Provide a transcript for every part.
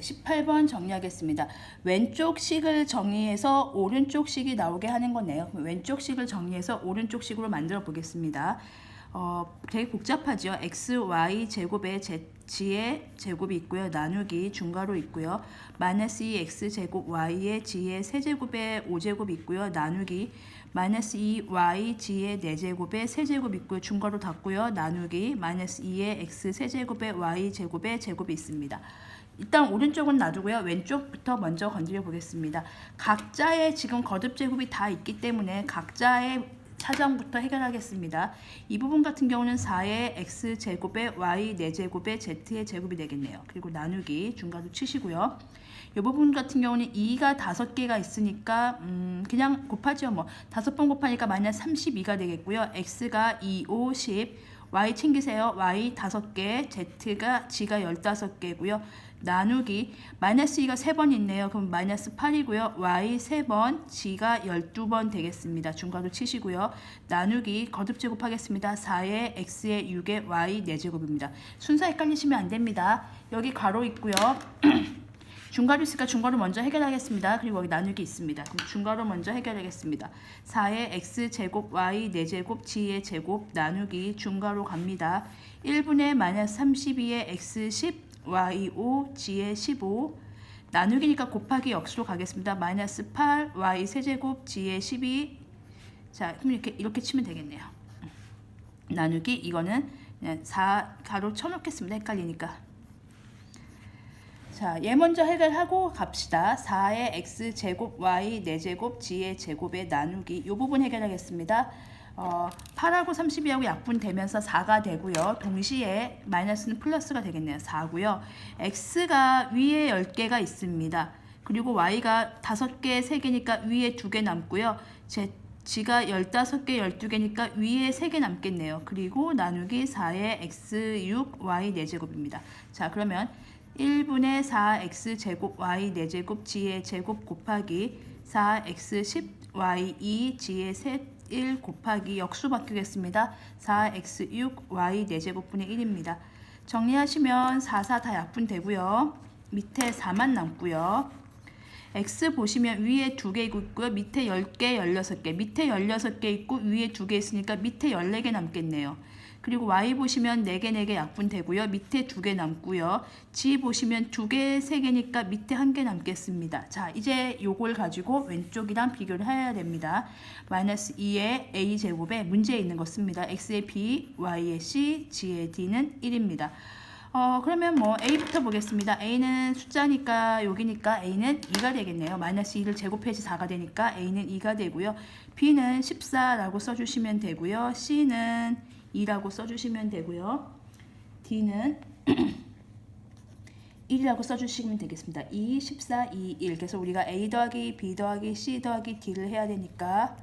18번 정리하겠습니다. 왼쪽 식을 정리해서 오른쪽 식이 나오게 하는 거네요. 왼쪽 식을 정리해서 오른쪽 식으로 만들어 보겠습니다. 어, 되게 복잡하죠. x, y 제곱에 z의 제곱이 있고요. 나누기 중괄호 있고요. 마이너스 2x 제곱 y의 g의 세제곱에 5제곱 있고요. 나누기 마이너스 2y g의 4제곱에 세제곱 있고요. 중괄호 닫고요. 나누기 마이너스 2의 x 세제곱에 y 제곱에 제곱이 있습니다. 일단 오른쪽은 놔두고요. 왼쪽부터 먼저 건드려 보겠습니다. 각자의 지금 거듭 제곱이 다 있기 때문에 각자의 차정부터 해결하겠습니다. 이 부분 같은 경우는 4의 x 제곱에 y 4제곱에 z의 제곱이 되겠네요. 그리고 나누기 중괄호 치시고요. 이 부분 같은 경우는 2가 5개가 있으니까 음 그냥 곱하죠. 뭐 5번 곱하니까 마이너스 32가 되겠고요. x가 2, 5, 10 y 챙기세요. y 5개, z가 g가 15개고요. 나누기 마이너스 2가 3번 있네요. 그럼 마이너스 8이고요. y 3번, g가 12번 되겠습니다. 중괄호 치시고요. 나누기 거듭 제곱하겠습니다. 4의 x의 6의 y 4제곱입니다. 순서 헷갈리시면 안 됩니다. 여기 괄호 있고요. 중괄호 있으니까 중괄호 먼저 해결하겠습니다. 그리고 여기 나누기 있습니다. 중괄호 먼저 해결하겠습니다. 4의 x 제곱 y 4제곱 g의 제곱 나누기 중괄호 갑니다. 1분의 마이너스 32의 x 10 y 5 g의 15 나누기니까 곱하기 역수로 가겠습니다. 마이너스 8 y 세제곱 g의 12 자, 그럼 이렇게 이렇게 치면 되겠네요. 나누기 이거는 그냥 4 가로 쳐놓겠습니다. 헷갈리니까. 자, 얘 먼저 해결하고 갑시다. 4의 x 제곱 y 4제곱 g의 제곱에 나누기 이 부분 해결하겠습니다. 어, 8하고 32하고 약분되면서 4가 되고요. 동시에 마이너스는 플러스가 되겠네요. 4고요. x가 위에 10개가 있습니다. 그리고 y가 5개, 3개니까 위에 2개 남고요. 제 g가 15개, 12개니까 위에 3개 남겠네요. 그리고 나누기 4의 x 6, y 4제곱입니다. 자, 그러면 1분의 4x 제곱 y 4제곱 g의 제곱 곱하기 4x 10 y 2 g의 셋 1 곱하기 역수 바뀌겠습니다. 4x 6 y 4제곱분의 1입니다. 정리하시면 4, 4 다 약분되고요. 밑에 4만 남고요. x 보시면 위에 2개 있고요. 밑에 10개, 16개. 밑에 16개 있고 위에 2개 있으니까 밑에 14개 남겠네요. 그리고 y 보시면 4개, 4개 약분 되고요. 밑에 2개 남고요. g 보시면 2개, 3개니까 밑에 1개 남겠습니다. 자, 이제 요걸 가지고 왼쪽이랑 비교를 해야 됩니다. 마이너스 2의 a 제곱에 문제에 있는 거 씁니다. x의 b, y의 c, g의 d는 1입니다. 어, 그러면 뭐 a부터 보겠습니다. a는 숫자니까 여기니까 a는 2가 되겠네요. 마이너스 2를 제곱해지 4가 되니까 a는 2가 되고요. b는 14라고 써주시면 되고요. c는 2라고 써주시면 되고요. d는 1이라고 써주시면 되겠습니다. 2, 14, 2, 1. 그래서 우리가 a 더하기 b 더하기 c 더하기 d를 해야 되니까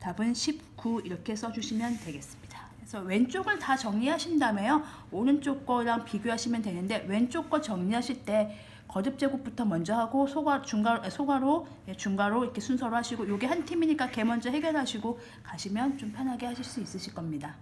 답은 19 이렇게 써주시면 되겠습니다. 그래서 왼쪽을 다 정리하신 다음에요. 오른쪽 거랑 비교하시면 되는데 왼쪽 거 정리하실 때 거듭 제곱부터 먼저 하고 소가 중괄 소괄호 예, 중괄호 이렇게 순서로 하시고 요게 한 팀이니까 걔 먼저 해결하시고 가시면 좀 편하게 하실 수 있으실 겁니다.